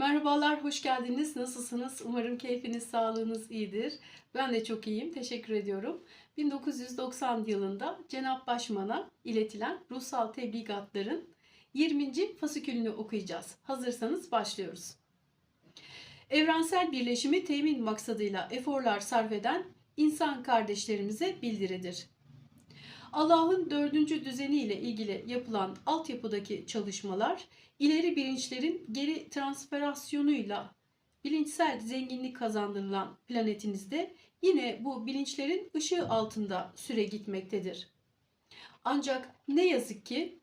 Merhabalar, hoş geldiniz. Nasılsınız? Umarım keyfiniz, sağlığınız iyidir. Ben de çok iyiyim, teşekkür ediyorum. 1990 yılında Cenab Başman'a iletilen ruhsal tebligatların 20. fasikülünü okuyacağız. Hazırsanız başlıyoruz. Evrensel birleşimi temin maksadıyla eforlar sarf eden insan kardeşlerimize bildiridir. Allah'ın dördüncü düzeni ile ilgili yapılan altyapıdaki çalışmalar ileri bilinçlerin geri transferasyonuyla bilinçsel zenginlik kazandırılan planetinizde yine bu bilinçlerin ışığı altında süre gitmektedir. Ancak ne yazık ki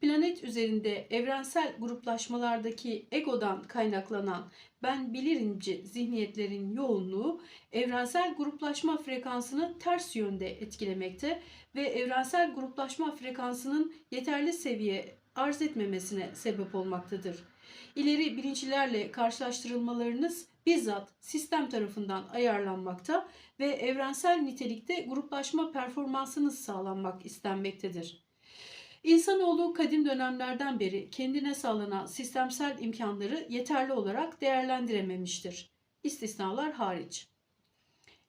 planet üzerinde evrensel gruplaşmalardaki egodan kaynaklanan ben bilirimci zihniyetlerin yoğunluğu evrensel gruplaşma frekansını ters yönde etkilemekte ve evrensel gruplaşma frekansının yeterli seviye arz etmemesine sebep olmaktadır. İleri bilinçlerle karşılaştırılmalarınız bizzat sistem tarafından ayarlanmakta ve evrensel nitelikte gruplaşma performansınız sağlanmak istenmektedir. İnsanoğlu kadim dönemlerden beri kendine sağlanan sistemsel imkanları yeterli olarak değerlendirememiştir. İstisnalar hariç.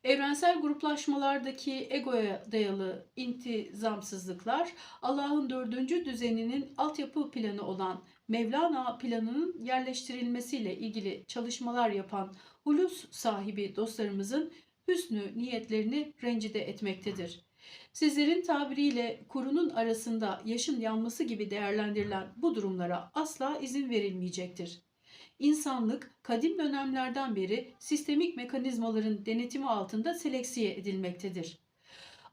Evrensel gruplaşmalardaki egoya dayalı intizamsızlıklar Allah'ın dördüncü düzeninin altyapı planı olan Mevlana planının yerleştirilmesiyle ilgili çalışmalar yapan hulus sahibi dostlarımızın hüsnü niyetlerini rencide etmektedir. Sizlerin tabiriyle kurunun arasında yaşın yanması gibi değerlendirilen bu durumlara asla izin verilmeyecektir. İnsanlık kadim dönemlerden beri sistemik mekanizmaların denetimi altında seleksiye edilmektedir.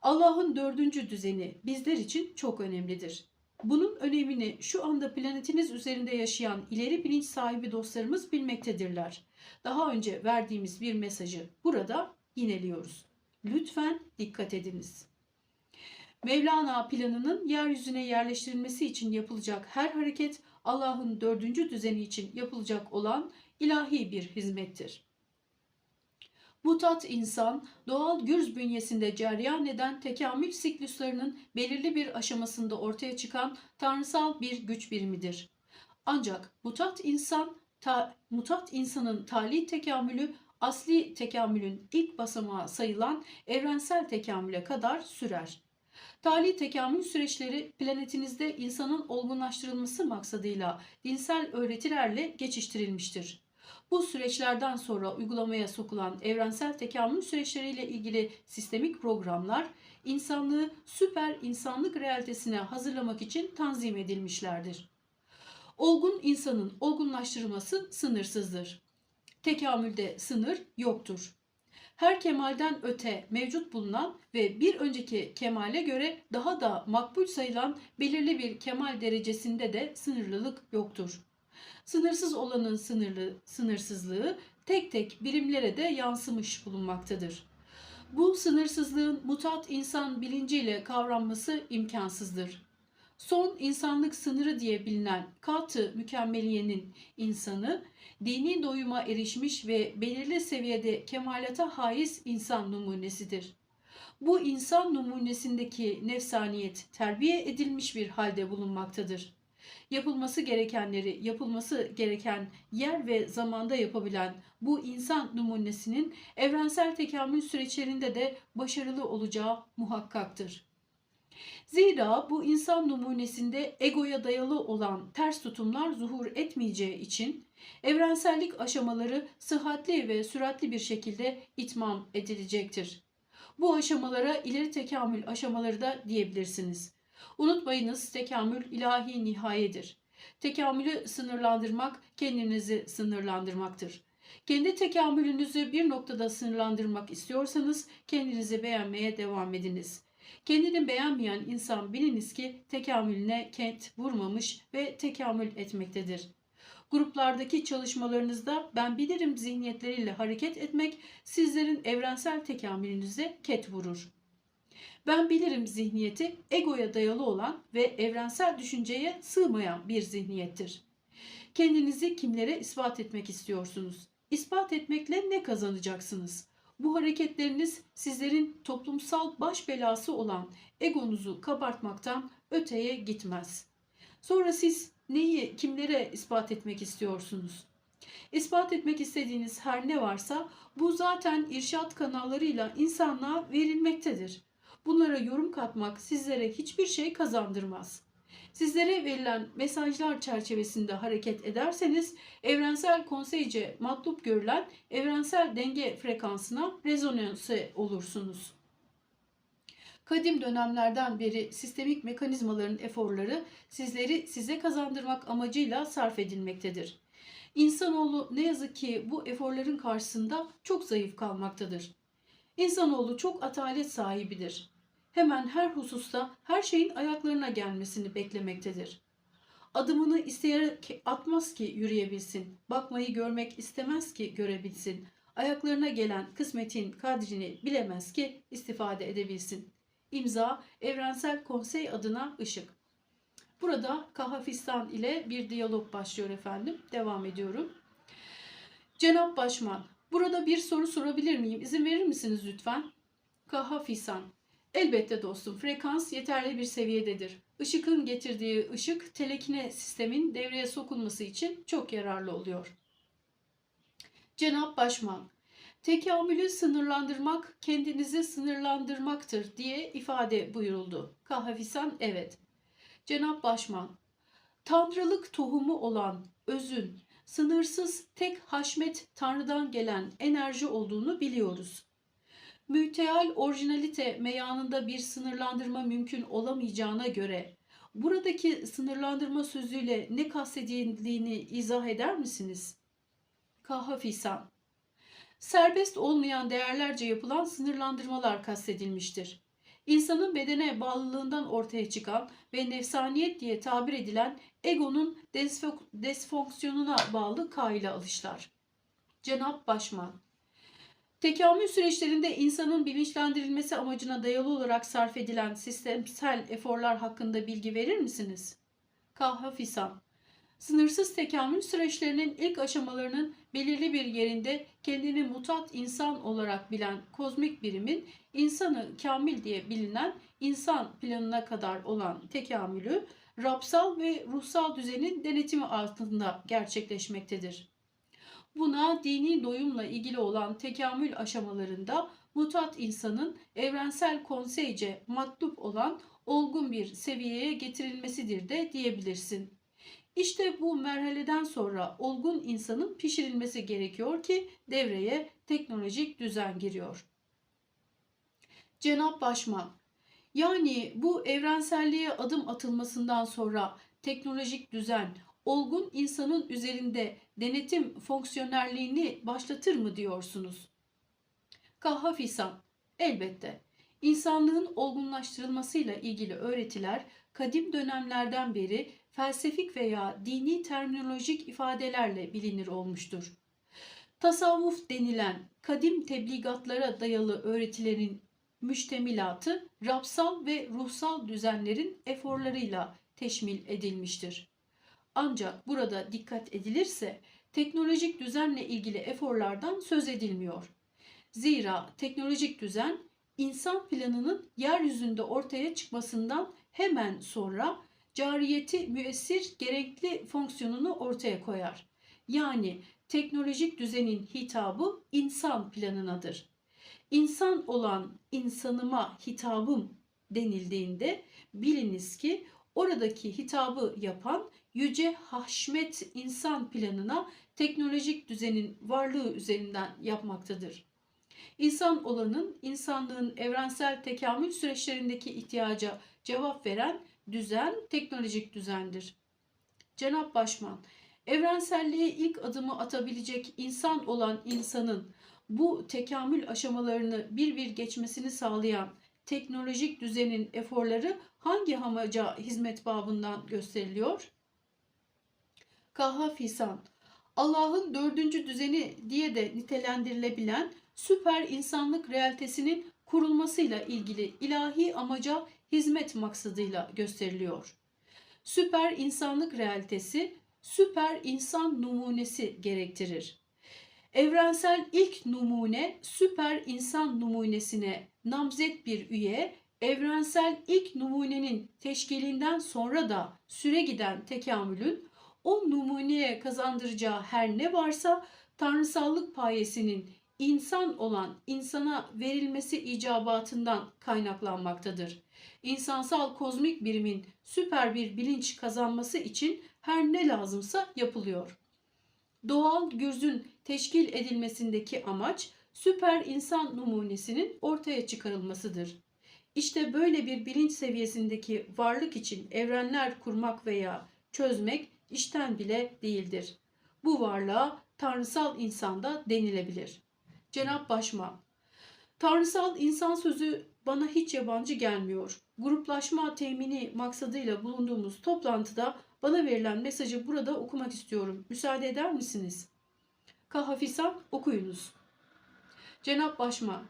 Allah'ın dördüncü düzeni bizler için çok önemlidir. Bunun önemini şu anda planetiniz üzerinde yaşayan ileri bilinç sahibi dostlarımız bilmektedirler. Daha önce verdiğimiz bir mesajı burada yineliyoruz. Lütfen dikkat ediniz. Mevlana planının yeryüzüne yerleştirilmesi için yapılacak her hareket Allah'ın dördüncü düzeni için yapılacak olan ilahi bir hizmettir. Mutat insan, doğal gürz bünyesinde ceryan eden tekamül sikluslarının belirli bir aşamasında ortaya çıkan tanrısal bir güç birimidir. Ancak mutat insan, ta, mutat insanın tali tekamülü asli tekamülün ilk basamağı sayılan evrensel tekamüle kadar sürer. Tali tekamül süreçleri planetinizde insanın olgunlaştırılması maksadıyla dinsel öğretilerle geçiştirilmiştir. Bu süreçlerden sonra uygulamaya sokulan evrensel tekamül süreçleriyle ilgili sistemik programlar insanlığı süper insanlık realitesine hazırlamak için tanzim edilmişlerdir. Olgun insanın olgunlaştırılması sınırsızdır. Tekamülde sınır yoktur her kemalden öte mevcut bulunan ve bir önceki kemale göre daha da makbul sayılan belirli bir kemal derecesinde de sınırlılık yoktur. Sınırsız olanın sınırlı sınırsızlığı tek tek birimlere de yansımış bulunmaktadır. Bu sınırsızlığın mutat insan bilinciyle kavranması imkansızdır. Son insanlık sınırı diye bilinen katı mükemmeliyenin insanı dini doyuma erişmiş ve belirli seviyede kemalata haiz insan numunesidir. Bu insan numunesindeki nefsaniyet terbiye edilmiş bir halde bulunmaktadır. Yapılması gerekenleri yapılması gereken yer ve zamanda yapabilen bu insan numunesinin evrensel tekamül süreçlerinde de başarılı olacağı muhakkaktır. Zira bu insan numunesinde egoya dayalı olan ters tutumlar zuhur etmeyeceği için evrensellik aşamaları sıhhatli ve süratli bir şekilde itmam edilecektir. Bu aşamalara ileri tekamül aşamaları da diyebilirsiniz. Unutmayınız tekamül ilahi nihayedir. Tekamülü sınırlandırmak kendinizi sınırlandırmaktır. Kendi tekamülünüzü bir noktada sınırlandırmak istiyorsanız kendinizi beğenmeye devam ediniz. Kendini beğenmeyen insan biliniz ki tekamülüne kent vurmamış ve tekamül etmektedir. Gruplardaki çalışmalarınızda ben bilirim zihniyetleriyle hareket etmek sizlerin evrensel tekamülünüze ket vurur. Ben bilirim zihniyeti egoya dayalı olan ve evrensel düşünceye sığmayan bir zihniyettir. Kendinizi kimlere ispat etmek istiyorsunuz? İspat etmekle ne kazanacaksınız? Bu hareketleriniz sizlerin toplumsal baş belası olan egonuzu kabartmaktan öteye gitmez. Sonra siz neyi kimlere ispat etmek istiyorsunuz? İspat etmek istediğiniz her ne varsa bu zaten irşat kanallarıyla insanlığa verilmektedir. Bunlara yorum katmak sizlere hiçbir şey kazandırmaz. Sizlere verilen mesajlar çerçevesinde hareket ederseniz evrensel konseyce matlup görülen evrensel denge frekansına rezonanse olursunuz. Kadim dönemlerden beri sistemik mekanizmaların eforları sizleri size kazandırmak amacıyla sarf edilmektedir. İnsanoğlu ne yazık ki bu eforların karşısında çok zayıf kalmaktadır. İnsanoğlu çok atalet sahibidir. Hemen her hususta her şeyin ayaklarına gelmesini beklemektedir. Adımını isteyerek atmaz ki yürüyebilsin. Bakmayı görmek istemez ki görebilsin. Ayaklarına gelen kısmetin kadrini bilemez ki istifade edebilsin. İmza Evrensel Konsey adına ışık. Burada Kahafistan ile bir diyalog başlıyor efendim. Devam ediyorum. Cenap Başman, burada bir soru sorabilir miyim? İzin verir misiniz lütfen? Kahafistan, elbette dostum. Frekans yeterli bir seviyededir. Işıkın getirdiği ışık telekine sistemin devreye sokulması için çok yararlı oluyor. Cenap Başman, Tekamülü sınırlandırmak kendinizi sınırlandırmaktır diye ifade buyuruldu. Kahhafisan evet. Cenap Başman, Tanrılık tohumu olan özün, sınırsız tek haşmet Tanrı'dan gelen enerji olduğunu biliyoruz. Müteal orijinalite meyanında bir sınırlandırma mümkün olamayacağına göre buradaki sınırlandırma sözüyle ne kastedildiğini izah eder misiniz? Kahhafisan serbest olmayan değerlerce yapılan sınırlandırmalar kastedilmiştir. İnsanın bedene bağlılığından ortaya çıkan ve nefsaniyet diye tabir edilen egonun desfonksiyonuna bağlı kaile alışlar. Cenap Başman Tekamül süreçlerinde insanın bilinçlendirilmesi amacına dayalı olarak sarf edilen sistemsel eforlar hakkında bilgi verir misiniz? Kahha Fisan Sınırsız tekamül süreçlerinin ilk aşamalarının belirli bir yerinde kendini mutat insan olarak bilen kozmik birimin insanı kamil diye bilinen insan planına kadar olan tekamülü rapsal ve ruhsal düzenin denetimi altında gerçekleşmektedir. Buna dini doyumla ilgili olan tekamül aşamalarında mutat insanın evrensel konseyce matlup olan olgun bir seviyeye getirilmesidir de diyebilirsin. İşte bu merhaleden sonra olgun insanın pişirilmesi gerekiyor ki devreye teknolojik düzen giriyor. Cenap Başman yani bu evrenselliğe adım atılmasından sonra teknolojik düzen olgun insanın üzerinde denetim fonksiyonerliğini başlatır mı diyorsunuz? Kahhafisan elbette. İnsanlığın olgunlaştırılmasıyla ilgili öğretiler kadim dönemlerden beri felsefik veya dini terminolojik ifadelerle bilinir olmuştur. Tasavvuf denilen kadim tebligatlara dayalı öğretilerin müştemilatı rapsal ve ruhsal düzenlerin eforlarıyla teşmil edilmiştir. Ancak burada dikkat edilirse teknolojik düzenle ilgili eforlardan söz edilmiyor. Zira teknolojik düzen insan planının yeryüzünde ortaya çıkmasından hemen sonra cariyeti müessir gerekli fonksiyonunu ortaya koyar. Yani teknolojik düzenin hitabı insan planınadır. İnsan olan insanıma hitabım denildiğinde biliniz ki oradaki hitabı yapan yüce haşmet insan planına teknolojik düzenin varlığı üzerinden yapmaktadır. İnsan olanın insanlığın evrensel tekamül süreçlerindeki ihtiyaca cevap veren düzen teknolojik düzendir. Cenap Başman, evrenselliğe ilk adımı atabilecek insan olan insanın bu tekamül aşamalarını bir bir geçmesini sağlayan teknolojik düzenin eforları hangi amaca hizmet babından gösteriliyor? Kahha Fisan, Allah'ın dördüncü düzeni diye de nitelendirilebilen süper insanlık realitesinin kurulmasıyla ilgili ilahi amaca hizmet maksadıyla gösteriliyor. Süper insanlık realitesi süper insan numunesi gerektirir. Evrensel ilk numune süper insan numunesine namzet bir üye, evrensel ilk numunenin teşkilinden sonra da süre giden tekamülün o numuneye kazandıracağı her ne varsa tanrısallık payesinin insan olan insana verilmesi icabatından kaynaklanmaktadır. İnsansal kozmik birimin süper bir bilinç kazanması için her ne lazımsa yapılıyor. Doğal gürzün teşkil edilmesindeki amaç süper insan numunesinin ortaya çıkarılmasıdır. İşte böyle bir bilinç seviyesindeki varlık için evrenler kurmak veya çözmek işten bile değildir. Bu varlığa tanrısal insanda denilebilir. Cenap Başman Tanrısal insan sözü bana hiç yabancı gelmiyor. Gruplaşma temini maksadıyla bulunduğumuz toplantıda bana verilen mesajı burada okumak istiyorum. Müsaade eder misiniz? Kahafisan okuyunuz. Cenap Başman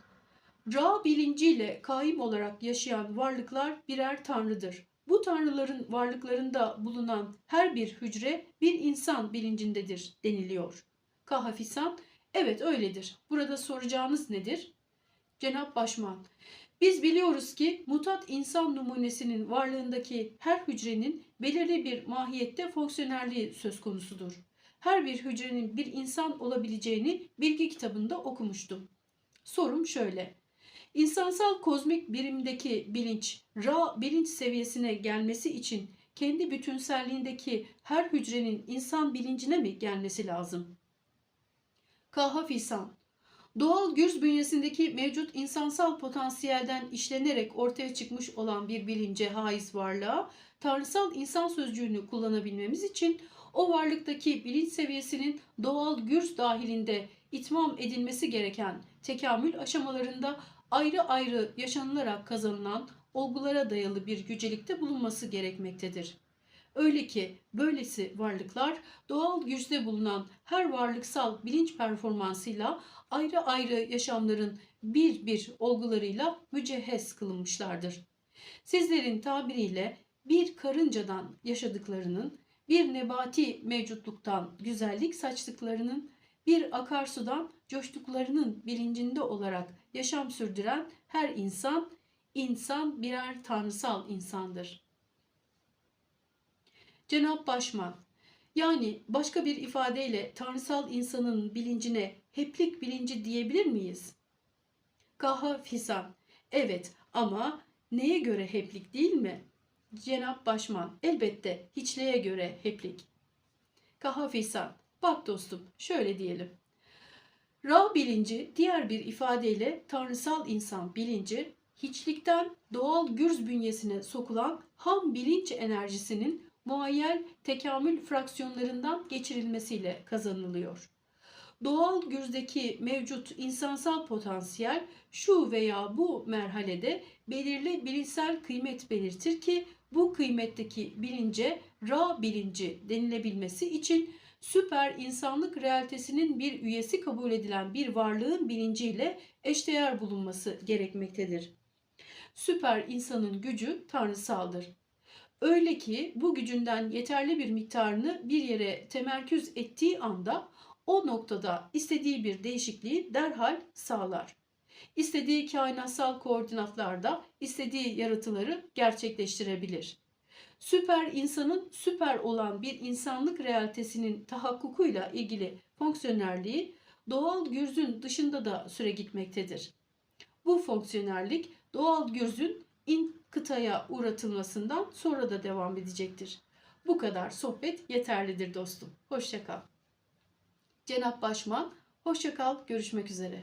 Ra bilinciyle kaim olarak yaşayan varlıklar birer tanrıdır. Bu tanrıların varlıklarında bulunan her bir hücre bir insan bilincindedir deniliyor. Kahafisan, evet öyledir. Burada soracağınız nedir? Cenap Başman, biz biliyoruz ki mutat insan numunesinin varlığındaki her hücrenin belirli bir mahiyette fonksiyonelliği söz konusudur. Her bir hücrenin bir insan olabileceğini bilgi kitabında okumuştum. Sorum şöyle. İnsansal kozmik birimdeki bilinç, Ra bilinç seviyesine gelmesi için kendi bütünselliğindeki her hücrenin insan bilincine mi gelmesi lazım? Kahaf İhsan Doğal gürz bünyesindeki mevcut insansal potansiyelden işlenerek ortaya çıkmış olan bir bilince haiz varlığa tanrısal insan sözcüğünü kullanabilmemiz için o varlıktaki bilinç seviyesinin doğal gürz dahilinde itmam edilmesi gereken tekamül aşamalarında ayrı ayrı yaşanılarak kazanılan olgulara dayalı bir yücelikte bulunması gerekmektedir. Öyle ki böylesi varlıklar doğal güçte bulunan her varlıksal bilinç performansıyla ayrı ayrı yaşamların bir bir olgularıyla mücehhez kılınmışlardır. Sizlerin tabiriyle bir karıncadan yaşadıklarının, bir nebati mevcutluktan güzellik saçtıklarının, bir akarsudan coştuklarının bilincinde olarak yaşam sürdüren her insan, insan birer tanrısal insandır. Cenab Başman, yani başka bir ifadeyle tanrısal insanın bilincine heplik bilinci diyebilir miyiz? Kaha Fisan, evet ama neye göre heplik değil mi? Cenab Başman, elbette hiçliğe göre heplik. Kaha Fisan, bak dostum şöyle diyelim. Ra bilinci diğer bir ifadeyle tanrısal insan bilinci hiçlikten doğal gürz bünyesine sokulan ham bilinç enerjisinin muayyel tekamül fraksiyonlarından geçirilmesiyle kazanılıyor. Doğal güzdeki mevcut insansal potansiyel şu veya bu merhalede belirli bilinçsel kıymet belirtir ki bu kıymetteki bilince ra bilinci denilebilmesi için süper insanlık realitesinin bir üyesi kabul edilen bir varlığın bilinciyle eşdeğer bulunması gerekmektedir. Süper insanın gücü tanrısaldır. Öyle ki bu gücünden yeterli bir miktarını bir yere temerküz ettiği anda o noktada istediği bir değişikliği derhal sağlar. İstediği kainatsal koordinatlarda istediği yaratıları gerçekleştirebilir. Süper insanın süper olan bir insanlık realitesinin tahakkukuyla ilgili fonksiyonerliği doğal gürzün dışında da süre gitmektedir. Bu fonksiyonerlik doğal gürzün in kıtaya uğratılmasından sonra da devam edecektir. Bu kadar sohbet yeterlidir dostum. Hoşçakal. Cenap Başman, hoşçakal. Görüşmek üzere.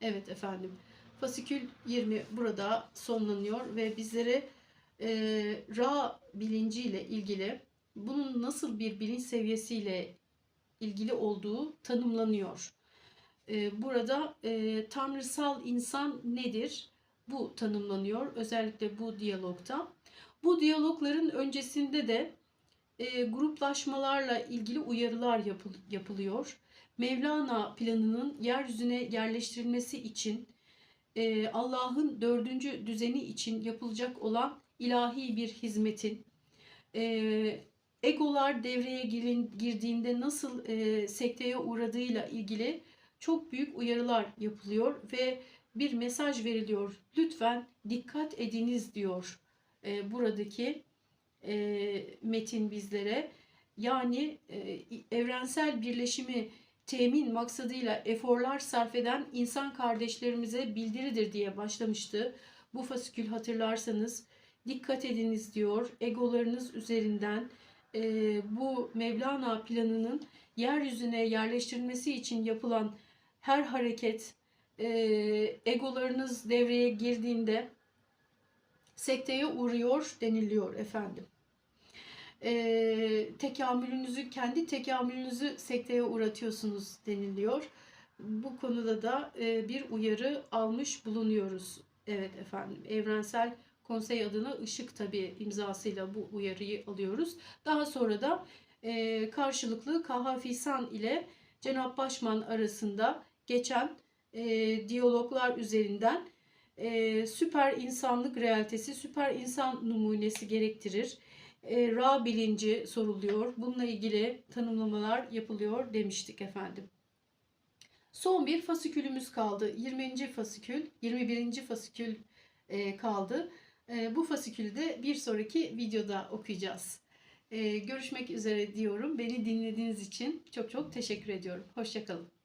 Evet efendim. Fasikül 20 burada sonlanıyor ve bizlere e, Ra bilinciyle ilgili bunun nasıl bir bilinç seviyesiyle ilgili olduğu tanımlanıyor. E, burada e, tanrısal insan nedir? Bu tanımlanıyor özellikle bu diyalogta. Bu diyalogların öncesinde de e, gruplaşmalarla ilgili uyarılar yapıl, yapılıyor. Mevlana planının yeryüzüne yerleştirilmesi için e, Allah'ın dördüncü düzeni için yapılacak olan ilahi bir hizmetin e, egolar devreye girin, girdiğinde nasıl e, sekteye uğradığıyla ilgili çok büyük uyarılar yapılıyor ve bir mesaj veriliyor. Lütfen dikkat ediniz diyor e, buradaki e, metin bizlere. yani e, evrensel birleşimi temin maksadıyla eforlar sarf eden insan kardeşlerimize bildiridir diye başlamıştı. Bu fasikül hatırlarsanız dikkat ediniz diyor. Egolarınız üzerinden e, bu Mevlana planının yeryüzüne yerleştirilmesi için yapılan her hareket e, egolarınız devreye girdiğinde sekteye uğruyor deniliyor efendim. E, tekamülünüzü, kendi tekamülünüzü sekteye uğratıyorsunuz deniliyor. Bu konuda da e, bir uyarı almış bulunuyoruz. Evet efendim, evrensel konsey adına ışık tabi imzasıyla bu uyarıyı alıyoruz. Daha sonra da e, karşılıklı Kahafisan ile Cenab Başman arasında geçen e, diyaloglar üzerinden e, süper insanlık realitesi, süper insan numunesi gerektirir. E, Ra bilinci soruluyor. Bununla ilgili tanımlamalar yapılıyor demiştik efendim. Son bir fasikülümüz kaldı. 20. fasikül, 21. fasikül e, kaldı. E, bu fasikülü de bir sonraki videoda okuyacağız. E, görüşmek üzere diyorum. Beni dinlediğiniz için çok çok teşekkür ediyorum. Hoşçakalın.